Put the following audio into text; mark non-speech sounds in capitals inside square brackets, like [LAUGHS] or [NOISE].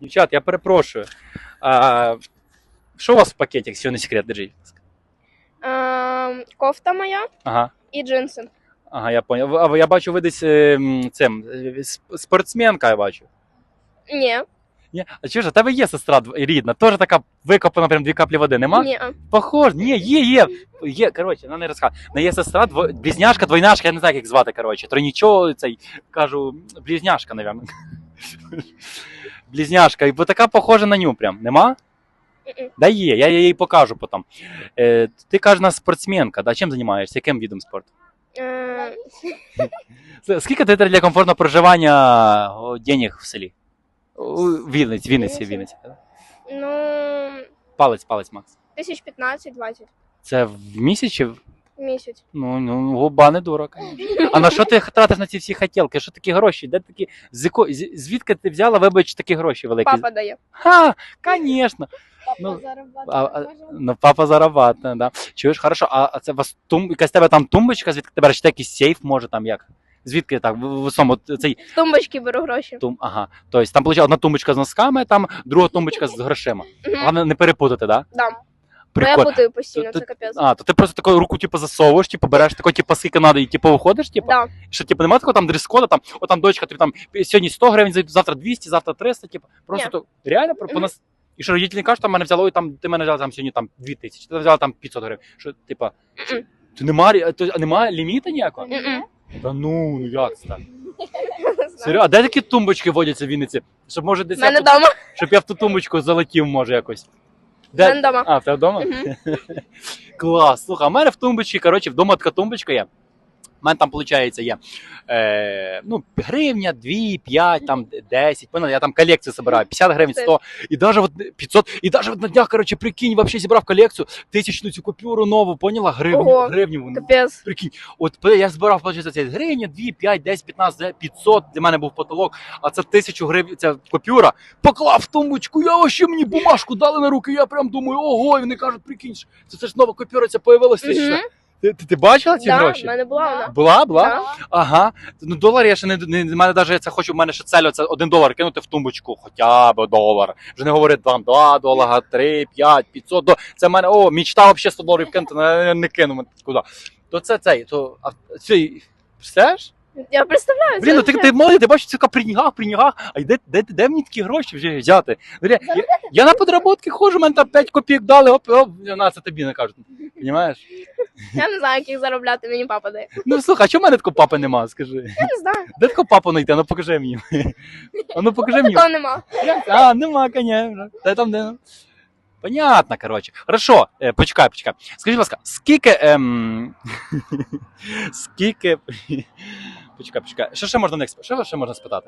Дівчат, я перепрошую. А, що у вас в пакеті, якщо не секрет, держіть? Ем, кофта моя Ага. і джинси. Ага, я поняв. А ви- я бачу, ви десь е, м, цим е, сп- спортсменка, я бачу. Ні, Ні? А чого ж, у тебе є сестра дв- рідна, теж така викопана прям дві каплі води, нема? ні. Похож, ні, є, є. Є, коротше, вона не розказує. Є сестра, дво... близняшка, двойняшка, я не знаю, як їх звати, коротше. Тройнічо, цей, кажу, близняшка, напевно. [LAUGHS] Близняшка, і бо така похожа на ню прям, нема? Да є, я їй покажу потім. Е, ти кажеш, нас спортсменка, да? чим займаєшся? Яким видом спорту? Е, Скільки ти для комфортного проживання денег в селі? У Вінниці, Вінниці, Вінниці. ну, Палець, палець, Макс. тисяч 15-20 Це в місяць чи в в місяць. Ну, ну, губа не дура. А на що ти тратиш на ці всі хотілки? Що такі гроші? Де такі, з яко- з- звідки ти взяла, вибач, такі гроші великі? Папа дає. Ха, звісно. Ну, а, а, ну, папа зарабатує, да. Чуєш, хорошо, а, а це у вас тум, якась в тебе там тумбочка, звідки ти береш, чи якийсь сейф, може, там як? Звідки так, в, в самому цей З тумбочки беру гроші. тум, ага. Тобто там, виходить, одна тумбочка з носками, там друга тумбочка з грошима. Мгм. Головне не перепутати, да? Да. Бо я Прикольно. путаю постійно, це капець. А, то ти просто таку руку, типу, засовуєш, типу, береш тако, типу, скільки надо, і типу виходиш, типу? Да. Що, типу, немає такого там дрес-кода, там, от там дочка, тобі там сьогодні 100 гривень, завтра 200, завтра 300, типу, просто Ні. то, реально про, по нас. І що родителі кажуть, там мене взяло, і там, ти мене взяла там сьогодні там 2000, ти взяла там 500 гривень. Що, типа, Мгм. ти нема, рі- то, а нема ліміта ніякого? Мгм. Та ну, ну як це так? [LAUGHS] Серйозно, а де такі тумбочки водяться в Вінниці? Щоб може десь я тут- вдома. щоб я в ту тумбочку залетів, може якось. [LAUGHS] У мене вдома. А, в тебе вдома? Клас. Слухай, а в мене в тумбочці, коротше, вдома така тумбочка є. У мене там, виходить, є е, ну, гривня, 2, 5, там 10, понял? Я там колекцію збираю, 50 гривень, 100, і даже от 500, і даже от на днях, коротше, прикинь, вообще зібрав колекцію, тисячну цю купюру нову, поняла? Гривню, Ого. гривню. Капець. Прикинь, от я збирав, виходить, це гривня, 2, 5, 10, 15, 500, для мене був потолок, а це тисячу гривень, ця купюра, поклав в тумбочку, я вообще мені бумажку дали на руки, я прям думаю, ого, і вони кажуть, прикинь, це, це ж нова купюра, це появилася. Мгм. Ти, ти, ти бачила ці Да, гроші? в мене була вона. Була, була? Да. Ага. Ну, долар я ще не, не в мене навіть це хочу, в мене ще цель, це один долар кинути в тумбочку, хоча б долар. Вже не говорить там 2 долара, 3, 5, 500. До... Це в мене, о, мечта взагалі 100 доларів кинути, але я не кину куди. То це цей, то, а цей, все ж? Я представляю. Блін, ну ти, ти молодий, ти бачиш, це при нігах, при нігах, а де, де, де мені такі гроші вже взяти? Ну, Я, я, я на подработки ходжу, мене там 5 копійок дали, оп, оп, на це тобі не кажуть. Понімаєш? Я не знаю, як їх заробляти, мені папа дає. Ну слухай, а чому в мене такого папи нема, скажи? Я не знаю. Де такого папу знайти? Ну покажи мені. А ну покажи мені. Такого нема. А, нема, конечно. Та там де. Понятно, коротше. Хорошо, е, почекай, почекай. Скажи, будь ласка, скільки. Ем... [LAUGHS] скільки. [LAUGHS] почекай, почекай. Що ще можна в них сп- Що ще можна спитати?